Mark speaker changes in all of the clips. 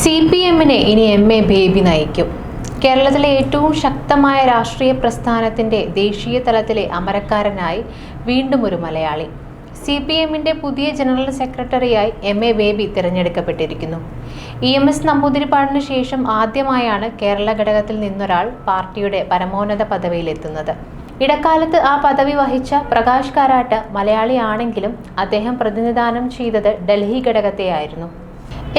Speaker 1: C P എമ്മിനെ ഇനി M A baby നയിക്കും. കേരളത്തിലെ ഏറ്റവും ശക്തമായ രാഷ്ട്രീയ പ്രസ്ഥാനത്തിന്റെ ദേശീയ തലത്തിലെ അമരക്കാരനായി വീണ്ടും ഒരു മലയാളി. സി പി എമ്മിന്റെ പുതിയ ജനറൽ സെക്രട്ടറിയായി എം എ ബേബി തിരഞ്ഞെടുക്കപ്പെട്ടിരിക്കുന്നു. ഇ എം എസ് നമ്പൂതിരിപ്പാടിന് ശേഷം ആദ്യമായാണ് കേരള ഘടകത്തിൽ നിന്നൊരാൾ പാർട്ടിയുടെ പരമോന്നത പദവിയിലെത്തുന്നത്. ഇടക്കാലത്ത് ആ പദവി വഹിച്ച പ്രകാശ് കാരാട്ട് മലയാളിയാണെങ്കിലും അദ്ദേഹം പ്രതിനിധാനം ചെയ്തത് ഡൽഹി ഘടകത്തെയായിരുന്നു.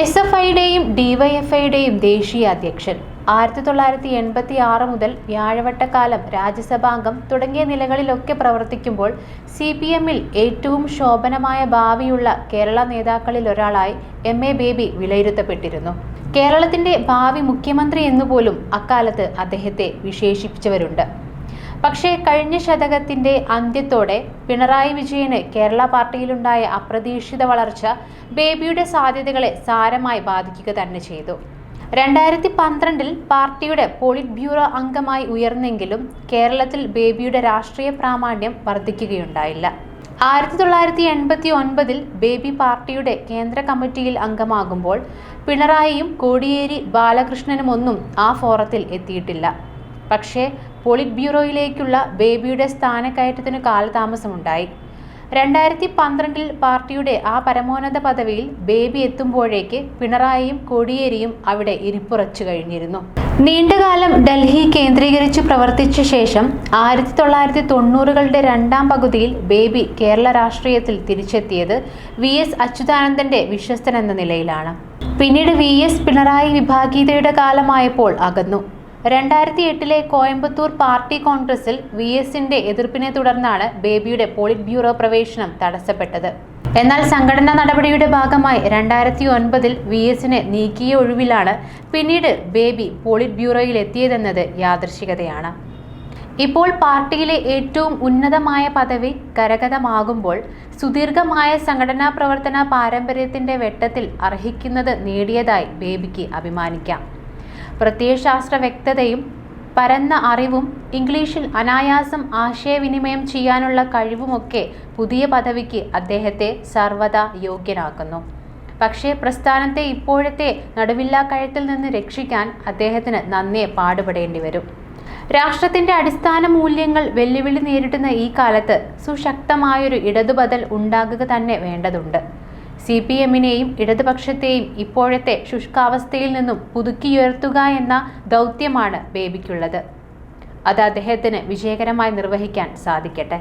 Speaker 1: എസ് എഫ് ഐയുടെയും ഡിവൈഎഫ്ഐയുടെയും ദേശീയ അധ്യക്ഷൻ ആയിരത്തി തൊള്ളായിരത്തി എൺപത്തി ആറ് മുതൽ വ്യാഴവട്ടക്കാലം രാജ്യസഭാംഗം തുടങ്ങിയ നിലകളിലൊക്കെ പ്രവർത്തിക്കുമ്പോൾ സി പി എമ്മിൽ ഏറ്റവും ശോഭനമായ ഭാവിയുള്ള കേരള നേതാക്കളിൽ ഒരാളായി എം എ ബേബി വിലയിരുത്തപ്പെട്ടിരുന്നു. കേരളത്തിന്റെ ഭാവി മുഖ്യമന്ത്രി എന്നുപോലും അക്കാലത്ത് അദ്ദേഹത്തെ വിശേഷിപ്പിച്ചവരുണ്ട്. പക്ഷേ കഴിഞ്ഞ ശതകത്തിന്റെ അന്ത്യത്തോടെ പിണറായി വിജയന് കേരള പാർട്ടിയിലുണ്ടായ അപ്രതീക്ഷിത വളർച്ച ബേബിയുടെ സാധ്യതകളെ സാരമായി ബാധിക്കുക തന്നെ ചെയ്തു. രണ്ടായിരത്തി പന്ത്രണ്ടിൽ പാർട്ടിയുടെ പോളിറ്റ് ബ്യൂറോ അംഗമായി ഉയർന്നെങ്കിലും കേരളത്തിൽ ബേബിയുടെ രാഷ്ട്രീയ പ്രാമാണ്യം വർദ്ധിക്കുകയുണ്ടായില്ല. ആയിരത്തി തൊള്ളായിരത്തി എൺപത്തി ഒൻപതിൽ ബേബി പാർട്ടിയുടെ കേന്ദ്ര കമ്മിറ്റിയിൽ അംഗമാകുമ്പോൾ പിണറായിയും കോടിയേരി ബാലകൃഷ്ണനുമൊന്നും ആ ഫോറത്തിൽ എത്തിയിട്ടില്ല. പക്ഷേ പോളിറ്റ് ബ്യൂറോയിലേക്കുള്ള ബേബിയുടെ സ്ഥാനക്കയറ്റത്തിന് കാലതാമസമുണ്ടായി. രണ്ടായിരത്തി പന്ത്രണ്ടിൽ പാർട്ടിയുടെ ആ പരമോന്നത പദവിയിൽ ബേബി എത്തുമ്പോഴേക്ക് പിണറായിയും കോടിയേരിയും അവിടെ ഇരിപ്പുറച്ചു കഴിഞ്ഞിരുന്നു. നീണ്ടകാലം ഡൽഹി കേന്ദ്രീകരിച്ച് പ്രവർത്തിച്ച ശേഷം ആയിരത്തി തൊള്ളായിരത്തി തൊണ്ണൂറുകളുടെ രണ്ടാം പകുതിയിൽ ബേബി കേരള രാഷ്ട്രീയത്തിൽ തിരിച്ചെത്തിയത് വി എസ് അച്യുതാനന്ദന്റെ വിശ്വസ്തൻ എന്ന നിലയിലാണ്. പിന്നീട് വി എസ് പിണറായി വിഭാഗീയതയുടെ കാലമായപ്പോൾ അകന്നു. രണ്ടായിരത്തി എട്ടിലെ കോയമ്പത്തൂർ പാർട്ടി കോൺഗ്രസിൽ വി എസിന്റെ എതിർപ്പിനെ തുടർന്നാണ് ബേബിയുടെ പോളിറ്റ് ബ്യൂറോ പ്രവേശനം തടസ്സപ്പെട്ടത്. എന്നാൽ സംഘടനാ നടപടിയുടെ ഭാഗമായി രണ്ടായിരത്തി ഒൻപതിൽ വി എസിനെ നീക്കിയ ഒഴിവിലാണ് പിന്നീട് ബേബി പോളിറ്റ് ബ്യൂറോയിൽ എത്തിയതെന്നത് യാദൃശികതയാണ്. ഇപ്പോൾ പാർട്ടിയിലെ ഏറ്റവും ഉന്നതമായ പദവി കരഗതമാകുമ്പോൾ സുദീർഘമായ സംഘടനാ പ്രവർത്തന പാരമ്പര്യത്തിന്റെ വെട്ടത്തിൽ അർഹിക്കുന്നത് നേടിയതായി ബേബിക്ക് അഭിമാനിക്കാം. പ്രത്യയശാസ്ത്ര വ്യക്തതയും പരന്ന അറിവും ഇംഗ്ലീഷിൽ അനായാസം ആശയവിനിമയം ചെയ്യാനുള്ള കഴിവുമൊക്കെ പുതിയ പദവിക്ക് അദ്ദേഹത്തെ സർവദാ യോഗ്യനാക്കുന്നു. പക്ഷേ പ്രസ്ഥാനത്തെ ഇപ്പോഴത്തെ നടുവില്ലാ കഴുത്തിൽ നിന്ന് രക്ഷിക്കാൻ അദ്ദേഹത്തിന് നന്നേ പാടുപെടേണ്ടി വരും. രാഷ്ട്രത്തിന്റെ അടിസ്ഥാന മൂല്യങ്ങൾ വെല്ലുവിളി നേരിടുന്ന ഈ കാലത്ത് സുശക്തമായൊരു ഇടതുബദൽ ഉണ്ടാകുക തന്നെ വേണ്ടതുണ്ട്. സി പി എമ്മിനെയും ഇടതുപക്ഷത്തെയും ഇപ്പോഴത്തെ ശുഷ്കാവസ്ഥയിൽ നിന്നും പുതുക്കിയുയർത്തുക എന്ന ദൗത്യമാണ് ബേബിക്കുള്ളത്. അത് അദ്ദേഹത്തിന് വിജയകരമായി നിർവഹിക്കാൻ സാധിക്കട്ടെ.